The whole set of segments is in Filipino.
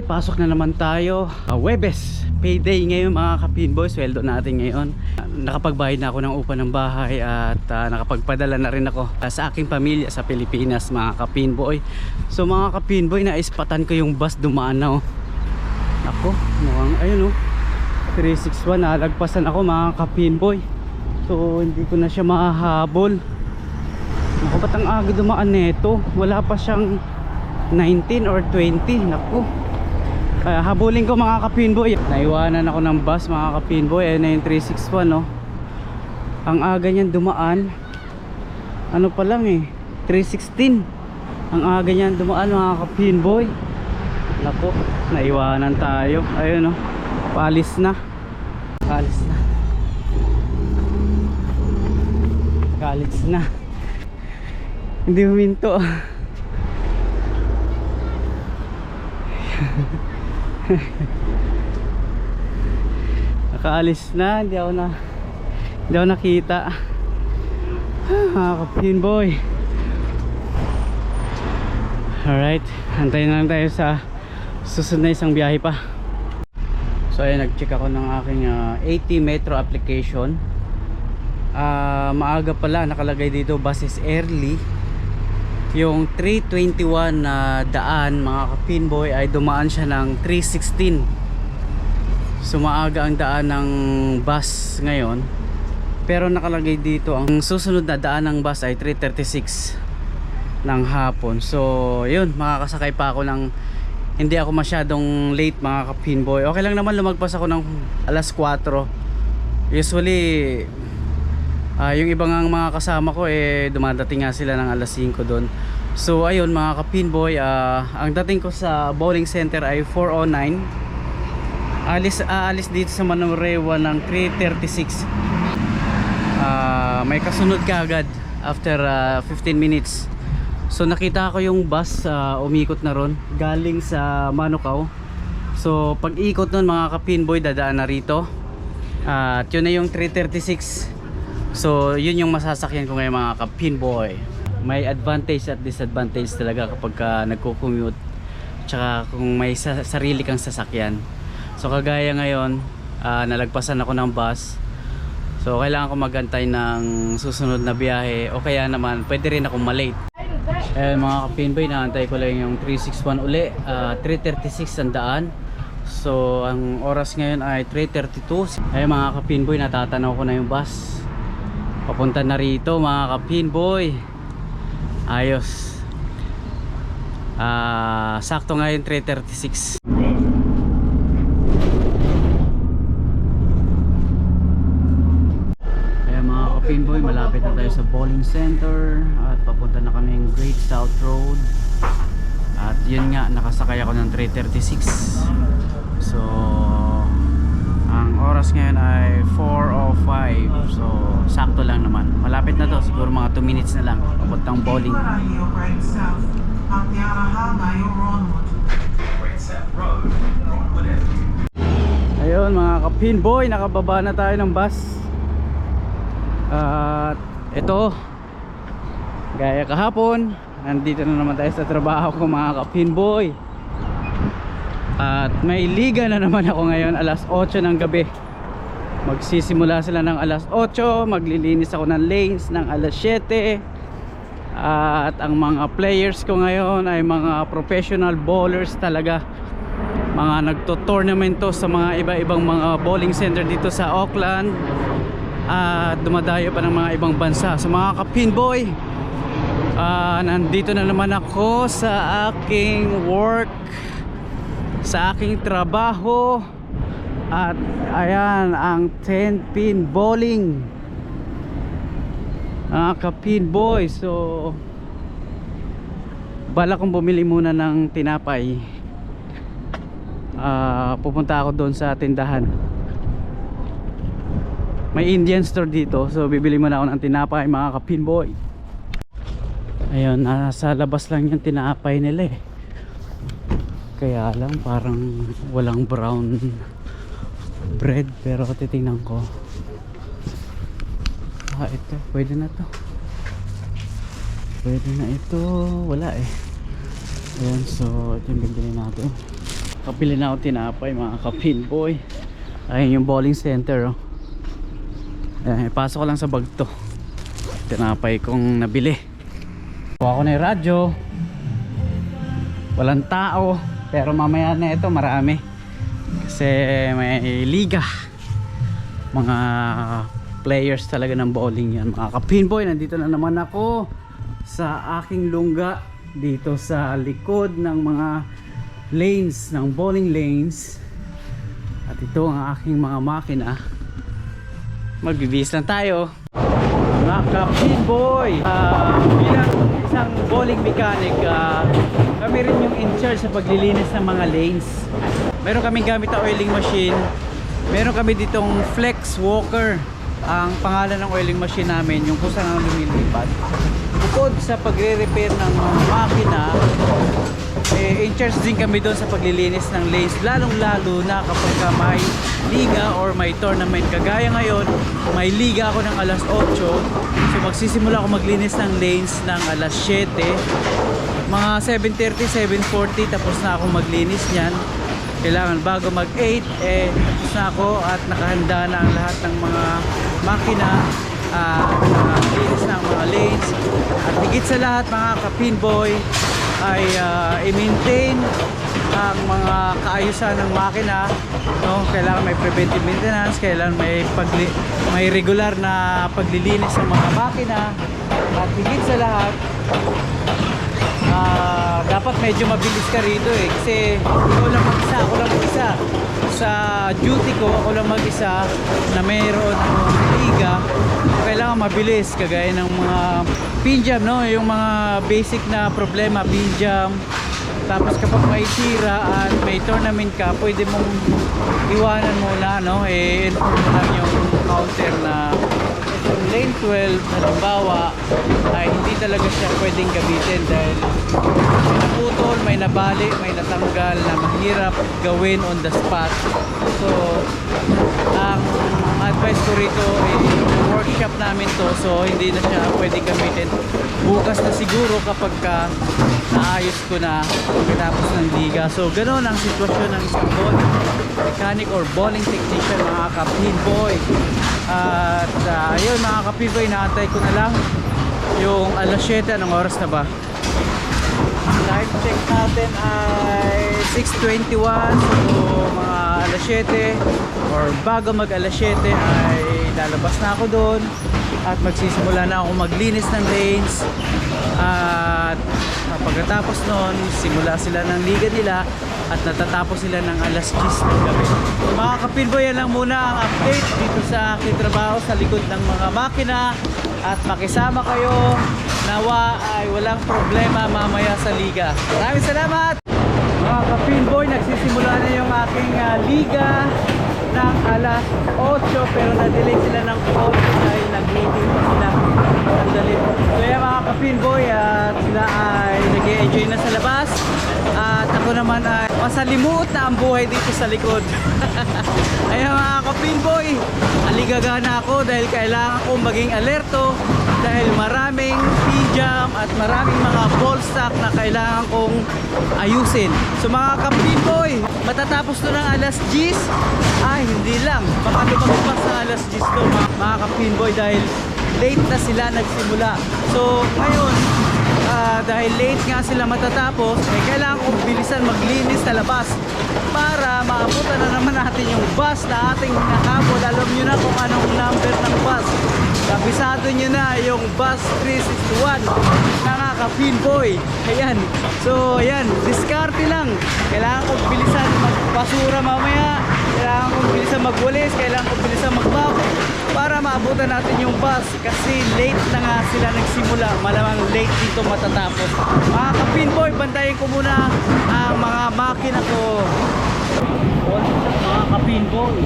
Pasok na naman tayo. Uh, Webes, payday ngayon mga kapinboy. Sweldo natin ngayon. Uh, nakapagbayad na ako ng upa ng bahay at uh, nakapagpadala na rin ako uh, sa aking pamilya sa Pilipinas mga kapinboy. So mga kapinboy, naispatan ko yung bus dumaan na oh. Ako, mukhang ayun oh. 361 nalagpasan ako mga kapinboy. So hindi ko na siya mahahabol. Naku, ba't ang aga dumaan nito? Wala pa siyang 19 or 20. Naku. Kaya habulin ko mga kapinboy. Naiwanan ako ng bus mga kapinboy. Ayun na yung 361 no. Ang aga niyan dumaan. Ano pa lang eh. 316. Ang aga niyan dumaan mga kapinboy. Naku. Naiwanan tayo. Ayun no. Palis na. Palis na. Kalis na. Hindi huminto. Nakaalis na, hindi ako na hindi ako nakita. Ah, kapin boy. Alright, antayin na lang tayo sa susunod na isang biyahe pa. So ayun, nag-check ako ng aking ah, 80 metro application. Ah, maaga pala nakalagay dito buses early. Yung 321 na daan mga kapinboy ay dumaan siya ng 316. So maaga ang daan ng bus ngayon. Pero nakalagay dito ang susunod na daan ng bus ay 336 ng hapon. So yun, makakasakay pa ako ng hindi ako masyadong late mga kapinboy. Okay lang naman lumagpas ako ng alas 4. Usually Ah, yung ibang ang mga kasama ko eh dumadating nga sila ng alas 5 doon. So ayun mga kapinboy, ah, ang dating ko sa bowling center ay 409. Alis aalis dito sa Manurewa ng 336. Ah, may kasunod ka agad after ah, 15 minutes. So nakita ko yung bus ah, umikot na ron galing sa Manukau. So pag ikot nun mga kapinboy dadaan na rito. At yun na yung 336. So, yun yung masasakyan ko ngayon mga ka-pinboy. May advantage at disadvantage talaga kapag ka nagko-commute. Tsaka kung may sa- sarili kang sasakyan. So, kagaya ngayon, ah, nalagpasan ako ng bus. So, kailangan ko magantay ng susunod na biyahe. O kaya naman, pwede rin ako malate. Eh mga ka-pinboy, naantay ko lang yung 361 uli. Ah, 336 ang daan. So, ang oras ngayon ay 3.32. Eh mga ka-pinboy, natatanaw ko na yung bus papunta na rito mga kapinboy ayos. Ah sakto ngayon 3.36 kaya mga kapinboy malapit na tayo sa bowling center at papunta na kami ng Great South Road. At yun nga nakasakay ako ng 3.36 so oras ngayon ay 4.05 So sakto lang naman. Malapit na to. Siguro mga 2 minutes na lang. Papuntang bowling. Ayun mga kapinboy Nakababa na tayo ng bus. At ito Gaya kahapon Nandito na naman tayo sa trabaho ko mga kapinboy at may liga na naman ako ngayon alas 8 ng gabi Magsisimula sila ng alas 8 Maglilinis ako ng lanes ng alas 7 At ang mga players ko ngayon ay mga professional bowlers talaga. Mga nagto-tournamento sa mga iba-ibang mga bowling center dito sa Auckland. At dumadayo pa ng mga ibang bansa. So mga kapinboy uh, Nandito na naman ako sa aking work sa aking trabaho at ayan ang 10 pin bowling. Mga kapin boy so bala kong bumili muna ng tinapay. Ah, pupunta ako doon sa tindahan. May Indian store dito so bibili muna ako ng tinapay mga kapin boy. Ayun nasa labas lang yung tinapay nila eh. Kaya lang parang walang brown bread pero titingnan ko ah ito pwede na to pwede na ito wala eh ayan so ito yung bibili natin Kapili na ako tinapay mga kapinboy. Ayun yung bowling center oh. Eh, pasok ko lang sa bag to. Tinapay kong nabili. Kuha ko na yung radyo. Walang tao. Pero mamaya na ito marami. Kasi may liga. Mga players talaga ng bowling yan. Mga kapinboy, nandito na naman ako sa aking lungga dito sa likod ng mga lanes ng bowling lanes at ito ang aking mga makina magbibis lang tayo mga kapin boy Ah, bilang isang bowling mechanic ah, kami rin yung in charge sa paglilinis ng mga lanes meron kaming gamit na oiling machine. Meron kami ditong flex walker. Ang pangalan ng oiling machine namin yung kung saan ang lumilipad. Bukod sa pagre-repair ng makina eh, in charge din kami doon sa paglilinis ng lanes lalong lalo na kapag ka may liga or may tournament. Kagaya ngayon may liga ako ng alas 8 so magsisimula ako maglinis ng lanes ng alas 7 mga 7.30, 7.40 tapos na ako maglinis niyan kailangan bago mag 8 eh tapos ako at nakahanda na ang lahat ng mga makina uh, linis ng mga lanes. At higit sa lahat mga kapinboy ay ah, i-maintain ang mga kaayusan ng makina no? Kailangan may preventive maintenance kailangan may pagli may regular na paglilinis ng mga makina. At higit sa lahat ah, dapat medyo mabilis ka rito eh. Kasi ikaw lang mag-isa ako lang mag-isa. Sa duty ko ako lang mag-isa na mayroon ng liga. Kailangan mabilis kagaya ng mga pin jam no? Yung mga basic na problema pin jam. Tapos kapag may tira at may tournament ka pwede mong iwanan muna no? Eh inform lang yung counter na yung lane 12 halimbawa ay hindi talaga siya pwedeng gamitin dahil may naputol, may nabali, may natanggal na mahirap gawin on the spot. So ang advice ko rito eh, workshop namin to so hindi na siya pwedeng gamitin. Bukas na siguro kapag ka naayos ko na pagkatapos ng liga. So ganoon ang sitwasyon ng isang bowling mechanic or bowling technician mga kapin boy. At uh, ayun mga kapin boy inaantay ko na lang. Yung alas 7 anong oras na ba? Time check natin ay 6.21 so mga alas 7 or bago mag alas 7 ay lalabas na ako doon at magsisimula na ako maglinis ng lanes. At pagkatapos noon simula sila ng liga nila at natatapos sila ng alas 10 ng gabi. Mga kapinboy yan lang muna ang update dito sa aking trabaho sa likod ng mga makina. At makisama kayo. Nawa ay walang problema mamaya sa liga. Maraming salamat nagsisimula na yung aking ah, liga ng alas 8 pero na-delay sila ng 8 dahil nag-meeting pa sila. Sandali. So yan mga kapinboy at sila ay nag enjoy na sa labas. At ako naman ay masalimuot na ang buhay dito sa likod. Ayan mga kapinboy aligagana ako dahil kailangan kong maging alerto dahil maraming P-jam at maraming mga ball stock na kailangan kong ayusin. So mga kapinboy matatapos to ng alas 10 ay hindi lang. Baka lumagpas ng alas 10 to mga, mga kapinboy dahil late na sila nagsimula. So ngayon ah, dahil late nga sila matatapos eh kailangan kong bilisan maglinis sa labas para maabutan na naman natin yung bus na ating nakabol alam nyo na kung anong number ng bus kabisado nyo na yung bus 361 nakaka-pinboy ayan. So ayan. Diskarte lang. Kailangan kong bilisan magbasura mamaya. Kailangan kong bilisan magwalis. Kailangan kong bilisan magbago. Para maabutan natin yung bus. Kasi late na nga sila nagsimula. Malamang late dito matatapos. Mga kapinboy bantayin ko muna ang mga makina ko. Mga kapinboy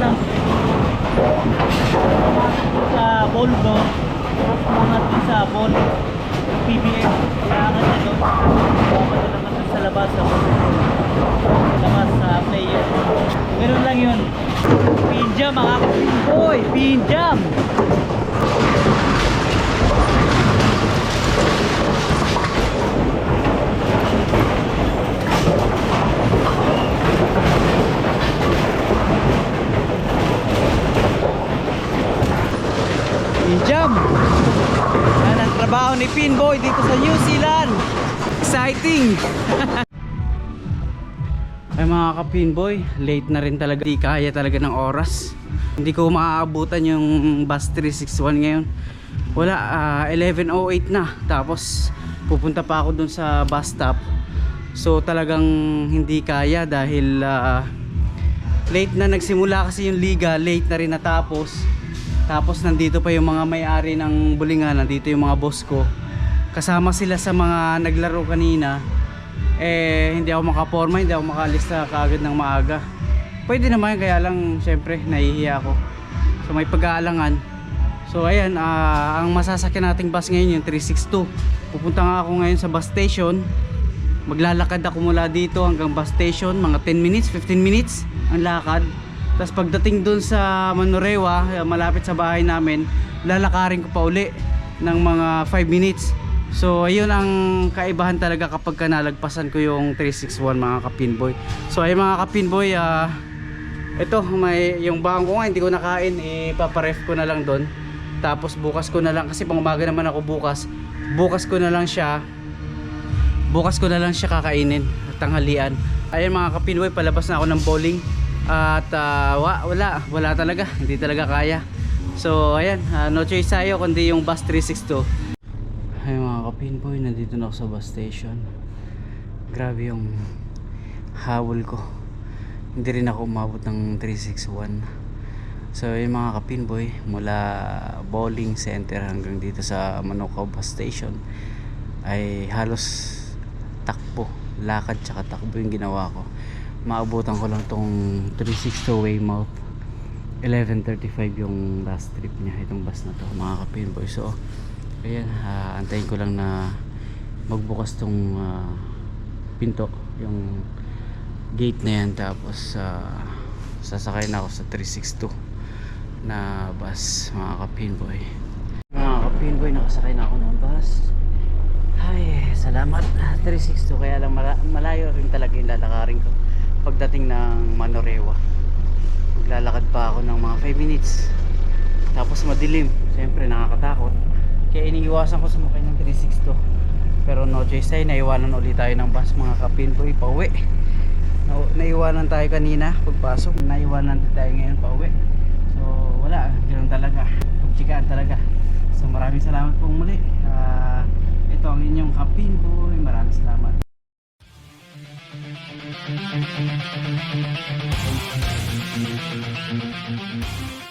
lang. Sa Volvo tapos mga din sa Volvo PBS doon. Dapat na naman sa labas sa labas sa player. Ganun lang yun. Pinjam mga boy pinjam Pinboy dito sa New Zealand. Exciting! Ay mga ka-Pinboy, late na rin talaga. Hindi kaya talaga ng oras. Hindi ko maaabutan yung bus 361 ngayon. Wala, ah, 11.08 na. Tapos pupunta pa ako dun sa bus stop. So talagang hindi kaya dahil ah, late na nagsimula kasi yung liga, late na rin natapos. Tapos nandito pa yung mga may-ari ng bulingan, nandito yung mga boss ko. Kasama sila sa mga naglaro kanina. Eh, hindi ako makaporma, hindi ako makaalis na kaagad ng maaga. Pwede naman, kaya lang, syempre, nahihiya ako. So may pag-aalangan. So ayan, ah, ang masasakyan nating bus ngayon yung 362. Pupunta nga ako ngayon sa bus station. Maglalakad ako mula dito hanggang bus station, mga 10 minutes, 15 minutes ang lakad. Tapos pagdating dun sa Manorewa, eh, malapit sa bahay namin, lalakarin ko pa uli ng mga 5 minutes. So ayun ang kaibahan talaga kapag ka nalagpasan ko yung 361 mga kapinboy. So ay mga kapinboy, ah ito may yung bang ko nga hindi ko nakain ipaparef ko na lang doon. Tapos bukas ko na lang kasi pang umaga naman ako bukas. Bukas ko na lang siya bukas ko na lang siya kakainin tanghalian ayun mga kapinway palabas na ako ng bowling at wa, wala. Wala talaga. Hindi talaga kaya. So ayan. Ah, no choice tayo kundi yung bus 362 ayun mga kapinboy nandito na ako sa bus station. Grabe yung habol ko. Hindi rin ako umabot ng 361 So yung mga kapinboy mula bowling center hanggang dito sa Manukaw bus station ay halos takbo, lakad tsaka takbo yung ginawa ko. Maabutan ko lang tong 362 Weymouth 11.35 yung last trip niya itong bus na to mga kapinboy so ayan ah, antayin ko lang na magbukas tong ah, pinto yung gate na yan. Tapos ah, sasakay na ako sa 362 na bus mga kapinboy mga kapinboy nakasakay na ako ng bus. Ay salamat 362 kaya lang mala- malayo rin talaga yung lalakarin ko pagdating ng Manorewa. Maglalakad pa ako ng mga 5 minutes. Tapos madilim. Siyempre nakakatakot. Kaya iniiwasan ko sumakay ng 362 pero no choice tayo naiwanan ulit tayo ng bus mga kapinboy pauwi. Na, naiwanan tayo kanina pagpasok naiwanan tayo ngayon pauwi. So wala ganoon talaga. Pagtsikaan talaga. So maraming salamat pong muli. Ah, ito ang inyong kapinboy maraming salamat Thank you.